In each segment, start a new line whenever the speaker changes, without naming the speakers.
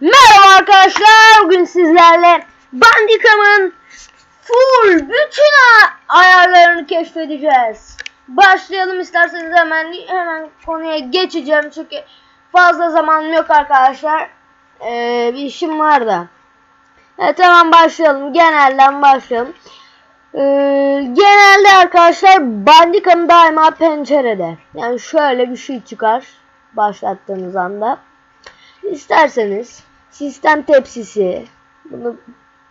Merhaba arkadaşlar. Bugün sizlerle Bandicam'ın full bütün ayarlarını keşfedeceğiz. Başlayalım isterseniz hemen hemen konuya geçeceğim çünkü fazla zamanım yok arkadaşlar. Ee, bir işim var da. Evet hemen başlayalım. Genelden başlayalım. Ee, genelde arkadaşlar Bandicam daima pencerede. Yani şöyle bir şey çıkar başlattığınız anda. İsterseniz sistem tepsisi bunu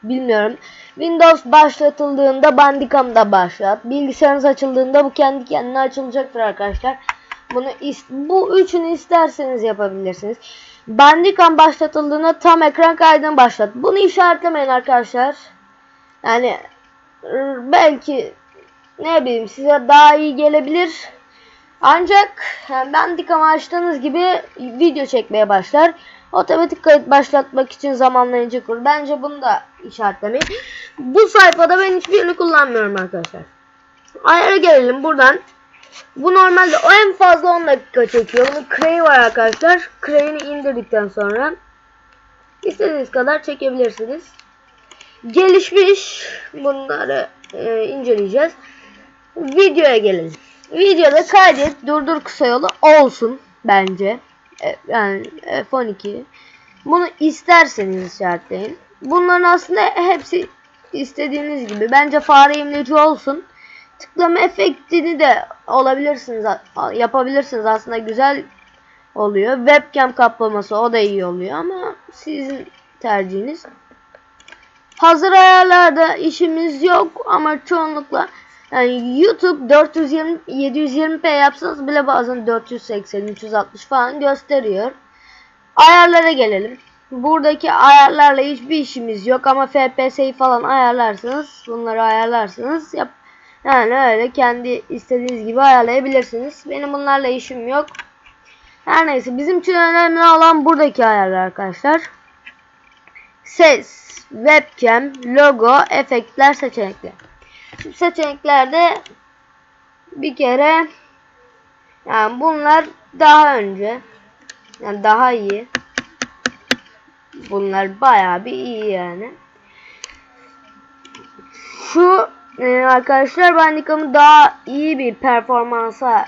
bilmiyorum. Windows başlatıldığında Bandicam'da başlat. Bilgisayarınız açıldığında bu kendi kendine açılacaktır arkadaşlar. Bunu bu üçünü isterseniz yapabilirsiniz. Bandicam başlatıldığında tam ekran kaydını başlat. Bunu işaretlemeyin arkadaşlar. Yani belki ne bileyim size daha iyi gelebilir. Ancak yani Bandicam'ı açtığınız gibi video çekmeye başlar. Otomatik kayıt başlatmak için zamanlayıcı kur. Bence bunu da işaretlemeyin. Bu sayfada ben hiçbirini kullanmıyorum arkadaşlar. Ayara gelelim buradan. Bu normalde o en fazla 10 dakika çekiyor. Bunun Cray var arkadaşlar. Cray'ini indirdikten sonra istediğiniz kadar çekebilirsiniz. Gelişmiş bunları e, inceleyeceğiz. Videoya gelelim. Videoda kaydet durdur kısa yolu olsun bence. E, yani F12. Bunu isterseniz işaretleyin. Bunların aslında hepsi istediğiniz gibi. Bence fare imleci olsun. Tıklama efektini de olabilirsiniz. Yapabilirsiniz. Aslında güzel oluyor. Webcam kaplaması o da iyi oluyor ama sizin tercihiniz. Hazır ayarlarda işimiz yok ama çoğunlukla yani YouTube 420 720p yapsanız bile bazen 480 360 falan gösteriyor. Ayarlara gelelim. Buradaki ayarlarla hiçbir işimiz yok ama FPS'yi falan ayarlarsınız. Bunları ayarlarsınız. Yap yani öyle kendi istediğiniz gibi ayarlayabilirsiniz. Benim bunlarla işim yok. Her neyse bizim için önemli olan buradaki ayarlar arkadaşlar. Ses, webcam, logo, efektler, seçenekler. Seçeneklerde bir kere yani bunlar daha önce yani daha iyi. Bunlar bayağı bir iyi yani. Şu e, arkadaşlar Bandicam'ı daha iyi bir performansa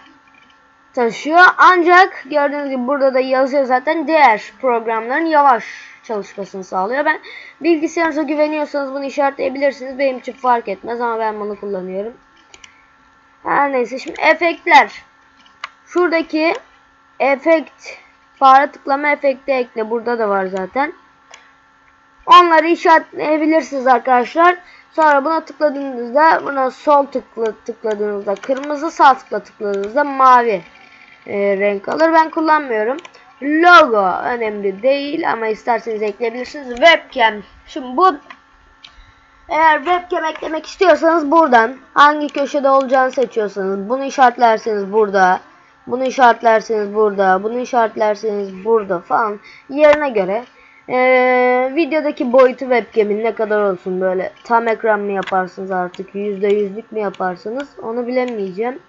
taşıyor. Ancak gördüğünüz gibi burada da yazıyor zaten diğer programların yavaş çalışmasını sağlıyor. Ben bilgisayarınıza güveniyorsanız bunu işaretleyebilirsiniz. Benim için fark etmez ama ben bunu kullanıyorum. Her neyse şimdi efektler. Şuradaki efekt fare tıklama efekti ekle. Burada da var zaten. Onları işaretleyebilirsiniz arkadaşlar. Sonra buna tıkladığınızda buna sol tıkla tıkladığınızda kırmızı sağ tıkla tıkladığınızda mavi e, renk alır. Ben kullanmıyorum. Logo önemli değil ama isterseniz ekleyebilirsiniz. Webcam. Şimdi bu eğer webcam eklemek istiyorsanız buradan hangi köşede olacağını seçiyorsanız bunu işaretlerseniz burada. Bunu işaretlerseniz burada. Bunu işaretlerseniz burada falan yerine göre ee, videodaki boyutu webcam'in ne kadar olsun böyle tam ekran mı yaparsınız artık yüzde yüzlük mü yaparsınız onu bilemeyeceğim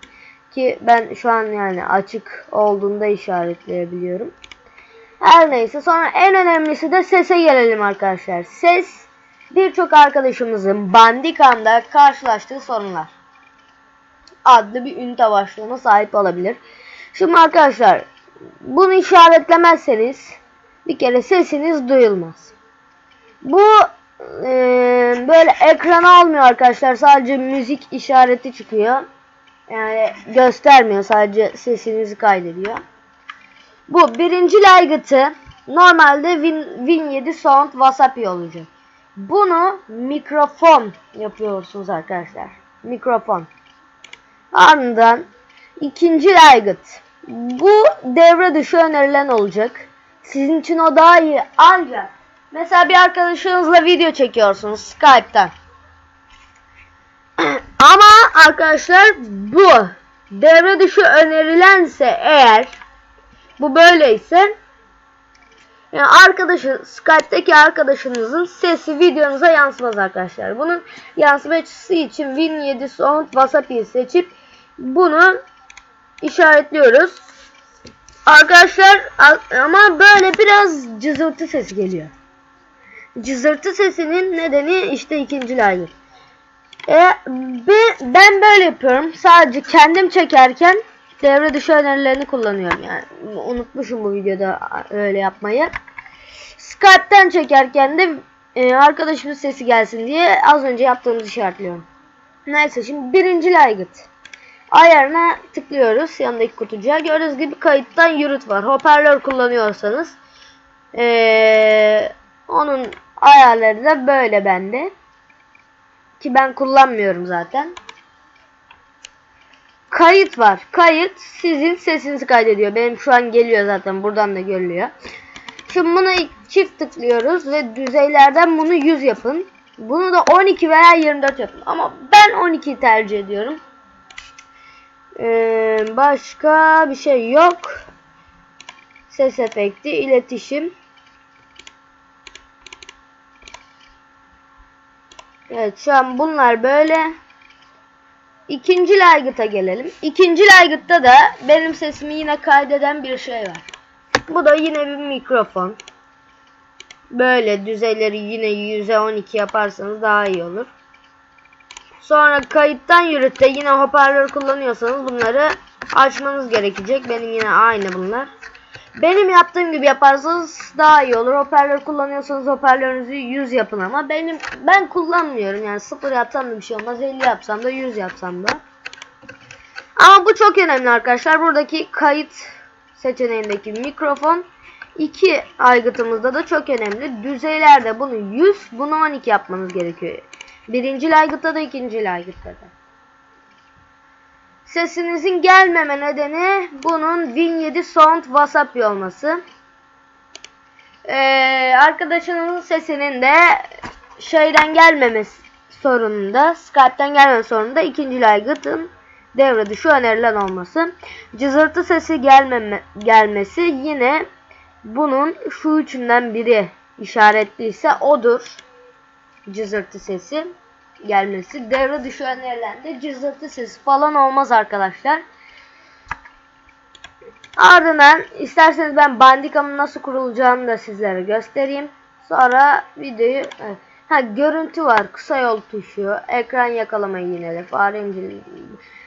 ki ben şu an yani açık olduğunda işaretleyebiliyorum. Her neyse sonra en önemlisi de sese gelelim arkadaşlar. Ses birçok arkadaşımızın Bandicam'da karşılaştığı sorunlar. Adlı bir ünite başlığına sahip olabilir. Şimdi arkadaşlar bunu işaretlemezseniz bir kere sesiniz duyulmaz. Bu e, böyle ekran almıyor arkadaşlar. Sadece müzik işareti çıkıyor. Yani göstermiyor. Sadece sesinizi kaydediyor. Bu birinci laygıtı normalde Win, Win 7 Sound Wasapi olacak. Bunu mikrofon yapıyorsunuz arkadaşlar. Mikrofon. Ardından ikinci laygıt. Bu devre dışı önerilen olacak. Sizin için o daha iyi. Ancak mesela bir arkadaşınızla video çekiyorsunuz Skype'tan. Ama arkadaşlar bu devre dışı önerilense eğer bu böyleyse yani arkadaşın Skype'deki arkadaşınızın sesi videonuza yansımaz arkadaşlar. Bunun yansıması için Win 7 Sound Wasapi'yi seçip bunu işaretliyoruz. Arkadaşlar ama böyle biraz cızırtı sesi geliyor. Cızırtı sesinin nedeni işte ikinci layer. E, be- ben böyle yapıyorum. Sadece kendim çekerken devre dışı önerilerini kullanıyorum. Yani unutmuşum bu videoda öyle yapmayı. Skype'ten çekerken de e, arkadaşımın sesi gelsin diye az önce yaptığımız işaretliyorum. Neyse şimdi birinci laygıt. Ayarına tıklıyoruz yanındaki kutucuğa. Gördüğünüz gibi kayıttan yürüt var. Hoparlör kullanıyorsanız ee, onun ayarları da böyle bende. Ki ben kullanmıyorum zaten. Kayıt var. Kayıt sizin sesinizi kaydediyor. Benim şu an geliyor zaten. Buradan da görülüyor. Şimdi bunu çift tıklıyoruz ve düzeylerden bunu 100 yapın. Bunu da 12 veya 24 yapın. Ama ben 12 tercih ediyorum. Ee, başka bir şey yok. Ses efekti, iletişim. Evet şu an bunlar böyle. İkinci laygıta gelelim. İkinci laygıtta da benim sesimi yine kaydeden bir şey var. Bu da yine bir mikrofon. Böyle düzeyleri yine 100'e 12 yaparsanız daha iyi olur. Sonra kayıttan yürütte yine hoparlör kullanıyorsanız bunları açmanız gerekecek. Benim yine aynı bunlar. Benim yaptığım gibi yaparsanız daha iyi olur. Hoparlör kullanıyorsanız hoparlörünüzü 100 yapın ama benim ben kullanmıyorum. Yani 0 yapsam da bir şey olmaz. 50 yapsam da 100 yapsam da. Ama bu çok önemli arkadaşlar. Buradaki kayıt seçeneğindeki mikrofon iki aygıtımızda da çok önemli. Düzeylerde bunu 100, bunu 12 yapmanız gerekiyor. Birinci laygıtta da ikinci laygıtta da. Sesinizin gelmeme nedeni bunun Win7 Sound Wasabi olması. Ee, arkadaşınızın sesinin de şeyden gelmemesi sorununda, Skype'den gelmeme sorununda ikinci laygıtın devre dışı önerilen olması. Cızırtı sesi gelmeme, gelmesi yine bunun şu üçünden biri işaretliyse odur. Cızırtı sesi gelmesi. Devre dışı önerilen de cızırtı sesi falan olmaz arkadaşlar. Ardından isterseniz ben Bandicam'ın nasıl kurulacağını da sizlere göstereyim. Sonra videoyu ha görüntü var, kısa yol tuşu, ekran yakalama yineli, fare inceleyi.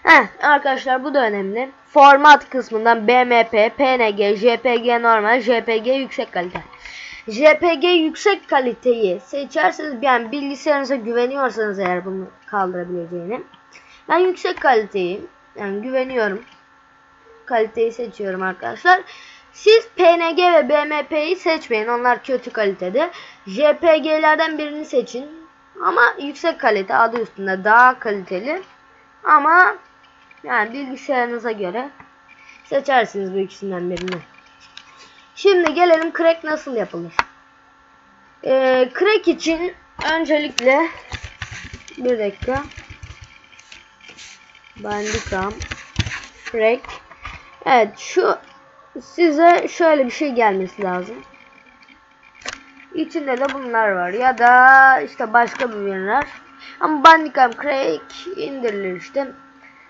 Heh, arkadaşlar bu da önemli. Format kısmından BMP, PNG, JPG normal, JPG yüksek kalite. JPG yüksek kaliteyi seçerseniz yani bilgisayarınıza güveniyorsanız eğer bunu kaldırabileceğini. Ben yüksek kaliteyi yani güveniyorum. Kaliteyi seçiyorum arkadaşlar. Siz PNG ve BMP'yi seçmeyin. Onlar kötü kalitede. JPG'lerden birini seçin. Ama yüksek kalite adı üstünde daha kaliteli. Ama yani bilgisayarınıza göre seçersiniz bu ikisinden birini. Şimdi gelelim crack nasıl yapılır. Ee, crack için öncelikle bir dakika Bandicam crack Evet şu size şöyle bir şey gelmesi lazım. İçinde de bunlar var ya da işte başka bir ürünler. Ama Bandicam crack indirilir işte.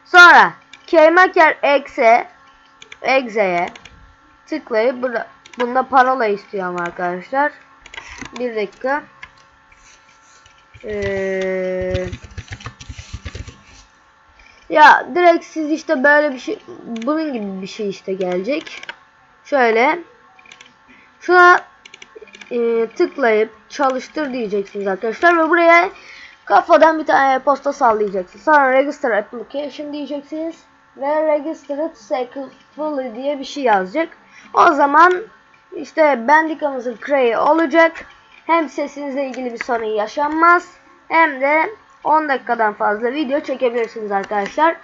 Sonra Keymaker Exe Exe'ye tıklayıp bunda parola istiyorum arkadaşlar. Bir dakika. Ee, ya direkt siz işte böyle bir şey bunun gibi bir şey işte gelecek. Şöyle şuna e, tıklayıp çalıştır diyeceksiniz arkadaşlar ve buraya kafadan bir tane posta sallayacaksınız. Sonra register application diyeceksiniz ve registered successfully diye bir şey yazacak. O zaman işte Bandicam'ımızın cray olacak. Hem sesinizle ilgili bir sorun yaşanmaz. Hem de 10 dakikadan fazla video çekebilirsiniz arkadaşlar.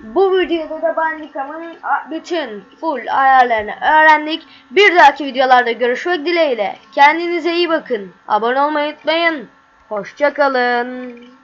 Bu videoda da Bandicam'ın bütün full ayarlarını öğrendik. Bir dahaki videolarda görüşmek dileğiyle. Kendinize iyi bakın. Abone olmayı unutmayın. Hoşçakalın.